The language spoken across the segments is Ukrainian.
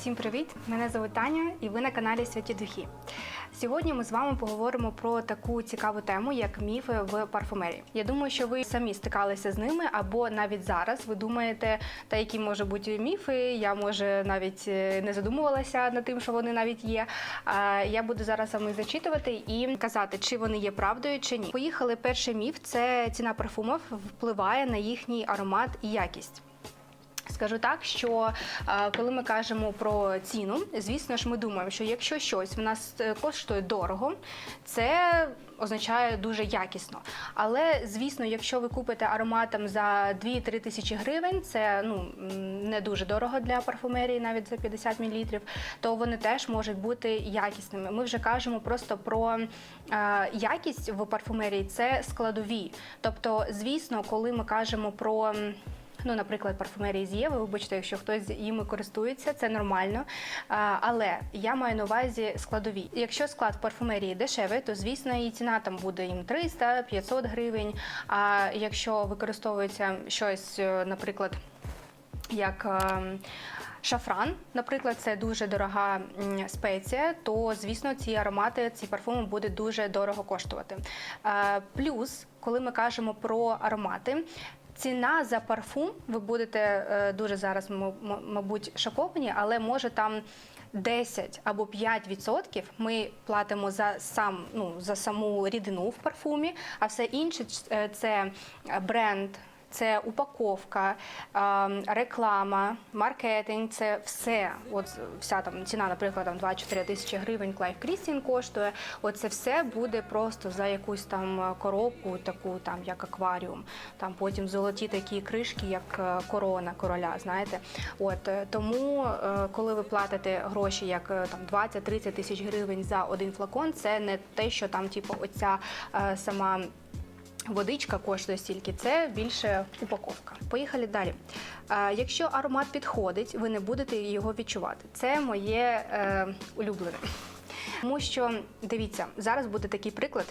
Всім привіт! Мене звуть Таня, і ви на каналі Святі Духи. Сьогодні ми з вами поговоримо про таку цікаву тему, як міфи в парфумерії. Я думаю, що ви самі стикалися з ними, або навіть зараз ви думаєте, та які можуть бути міфи. Я може навіть е, не задумувалася над тим, що вони навіть є. Я буду зараз саме зачитувати і казати, чи вони є правдою, чи ні. Поїхали. Перший міф це ціна парфумів впливає на їхній аромат і якість. Скажу так, що е, коли ми кажемо про ціну, звісно ж, ми думаємо, що якщо щось в нас е, коштує дорого, це означає дуже якісно. Але звісно, якщо ви купите ароматом за 2-3 тисячі гривень, це ну не дуже дорого для парфумерії, навіть за 50 мл, то вони теж можуть бути якісними. Ми вже кажемо просто про е, якість в парфумерії це складові. Тобто, звісно, коли ми кажемо про. Ну, наприклад, парфумерії з Єви, вибачте, якщо хтось їми користується, це нормально. Але я маю на увазі складові. Якщо склад парфумерії дешевий, то звісно і ціна там буде їм 300-500 гривень. А якщо використовується щось, е, наприклад, як ем, Шафран, наприклад, це дуже дорога спеція, то звісно ці аромати, ці парфуми буде дуже дорого коштувати. Е, Плюс, коли ми кажемо про аромати. Ціна за парфум, ви будете е, дуже зараз, мабуть, шоковані, але може там 10 або 5% ми платимо за сам ну за саму рідину в парфумі, а все інше е, це бренд. Це упаковка, е, реклама, маркетинг, це все. От вся там ціна, наприклад, там 2-4 тисячі гривень Клайв Крістін коштує. От це все буде просто за якусь там коробку, таку там як акваріум. Там потім золоті такі кришки, як е, корона короля. Знаєте, от е, тому, е, коли ви платите гроші, як там 20-30 тисяч гривень за один флакон, це не те, що там, типу, оця сама. Водичка коштує стільки, це більше упаковка. Поїхали далі. Якщо аромат підходить, ви не будете його відчувати. Це моє е, улюблене. Тому що дивіться, зараз буде такий приклад,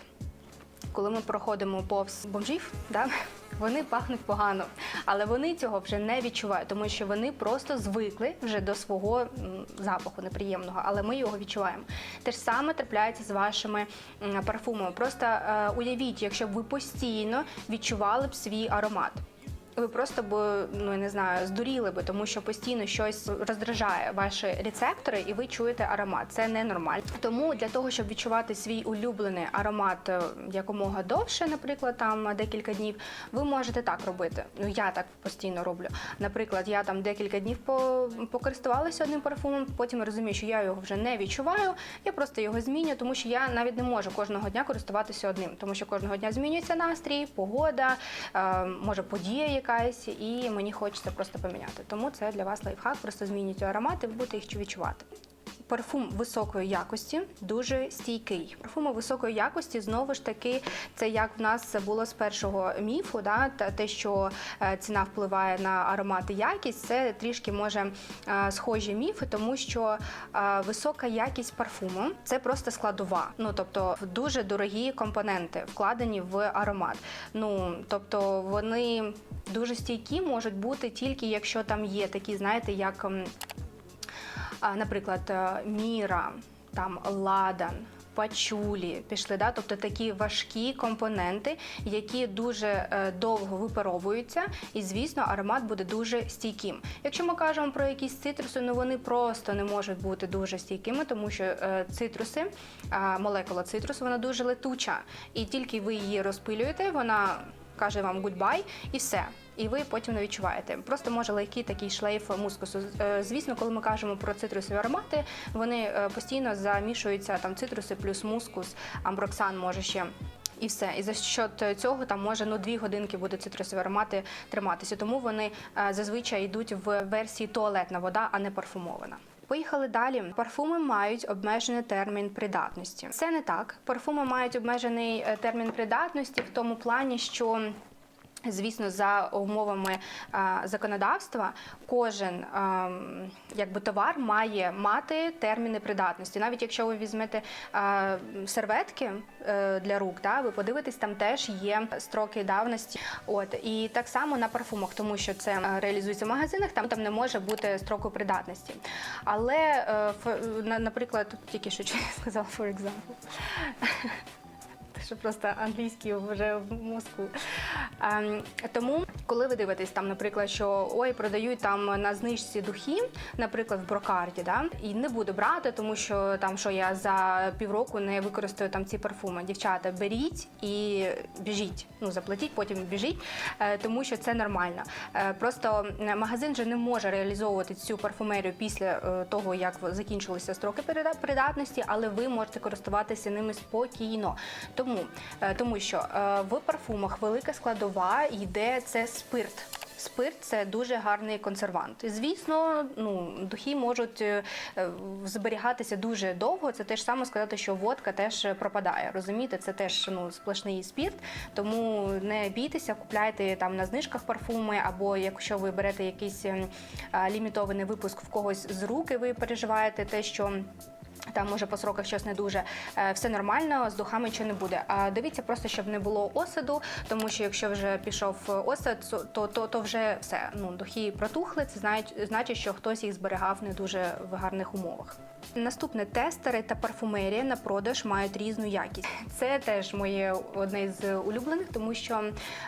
коли ми проходимо повз бомжів, да? вони пахнуть погано, але вони цього вже не відчувають, тому що вони просто звикли вже до свого запаху неприємного, але ми його відчуваємо. Те ж саме трапляється з вашими парфумами. Просто е, уявіть, якщо б ви постійно відчували б свій аромат. Ви просто б ну я не знаю, здуріли би, тому що постійно щось роздражає ваші рецептори, і ви чуєте аромат. Це ненормально. Тому для того, щоб відчувати свій улюблений аромат е, якомога довше, наприклад, там декілька днів, ви можете так робити. Ну я так постійно роблю. Наприклад, я там декілька днів покористувалася одним парфумом, потім розумію, що я його вже не відчуваю. Я просто його зміню, тому що я навіть не можу кожного дня користуватися одним, тому що кожного дня змінюється настрій, погода, е, може подія якась, і мені хочеться просто поміняти. Тому це для вас лайфхак. Просто змінюйте аромати, ви будете їх відчувати. Парфум високої якості дуже стійкий. Парфуми високої якості знову ж таки, це як в нас було з першого міфу, да, те, що е, ціна впливає на аромат і якість, це трішки може е, схожі міфи, тому що е, висока якість парфуму це просто складова. Ну тобто дуже дорогі компоненти вкладені в аромат. Ну тобто вони дуже стійкі можуть бути тільки якщо там є такі, знаєте, як. Наприклад, е, міра, там ладан. Пачулі пішли, да? тобто такі важкі компоненти, які дуже е, довго випаровуються, і звісно, аромат буде дуже стійким. Якщо ми кажемо про якісь цитруси, ну вони просто не можуть бути дуже стійкими, тому що е, цитруси, молекула цитрусу, вона дуже летуча, і тільки ви її розпилюєте, вона каже вам гудбай і все. І ви потім не відчуваєте. Просто може легкий такий шлейф мускусу. Е, Звісно, коли ми кажемо про цитрусові аромати, вони е, постійно замішуються там цитруси плюс мускус, амброксан може ще. І все, і за счет цього там може ну дві годинки будуть цитрусові аромати триматися. Тому вони е, зазвичай йдуть в версії туалетна вода, а не парфумована. Поїхали далі. Парфуми мають обмежений термін придатності. Це не так. Парфуми мають обмежений термін придатності в тому плані, що Звісно, за умовами законодавства, кожен ем, якби товар має мати терміни придатності. Навіть якщо ви візьмете а, серветки е, для рук, да, ви подивитесь, там теж є строки давності. От і так само на парфумах, тому що це е, реалізується в магазинах, там там не може бути строку придатності. Але, е, наприклад, тільки що не сказала, for example. Що просто англійський вже в мозку. Ем, тому, коли ви дивитесь там, наприклад, що ой, продають там на знижці духи, наприклад, в брокарді, да, і не буду брати, тому що там що я за півроку не використаю там ці парфуми. Дівчата, беріть і біжіть. Ну заплатіть, потім біжіть, е, тому що це нормально. Е, Просто магазин же не може реалізовувати цю парфумерію після е, того, як закінчилися строки придатності, але ви можете користуватися ними спокійно. Тому, е, тому що е, в парфумах велика складова йде це спирт. Спирт це дуже гарний консервант. Звісно, ну духи можуть е, зберігатися дуже довго. Це теж саме сказати, що водка теж пропадає. Розумієте, це теж ну сплошний спірт. Тому не бійтеся, купляйте там на знижках парфуми, або якщо ви берете якийсь ем, лімітований випуск в когось з рук, і ви переживаєте те, що. Там може по сроках щось не дуже Е, все нормально, з духами нічого не буде. А дивіться просто, щоб не було осаду, тому що якщо вже пішов осад, то, то, то вже все. Ну духи протухли. Це знають, значить, що хтось їх зберігав не дуже в гарних умовах. Наступне тестери та парфумерія на продаж мають різну якість. Це теж моє одне з улюблених, тому що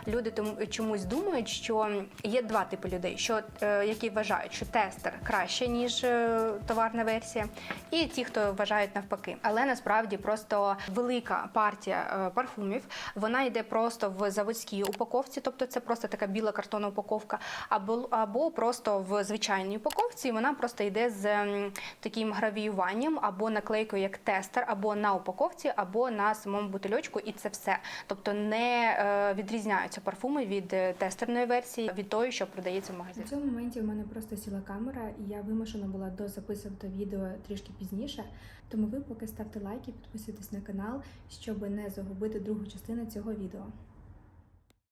люди чомусь думають, що є два типи людей, що е, які вважають, що тестер краще ніж е, товарна версія, і ті, хто вважають навпаки. Але насправді просто велика партія е, парфумів вона йде просто в заводській упаковці, тобто це просто така біла картонна упаковка, або, або просто в звичайній упаковці. Вона просто йде з таким гравіюванням або наклейкою як тестер, або на упаковці, або на самому бутильочку, і це все. Тобто не е, відрізняються парфуми від е, тестерної версії від тої, що продається в магазині. У цьому моменті в мене просто сіла камера, і я вимушена була дозаписувати відео трішки пізніше. Тому ви поки ставте лайки, підписуйтесь на канал, щоб не загубити другу частину цього відео.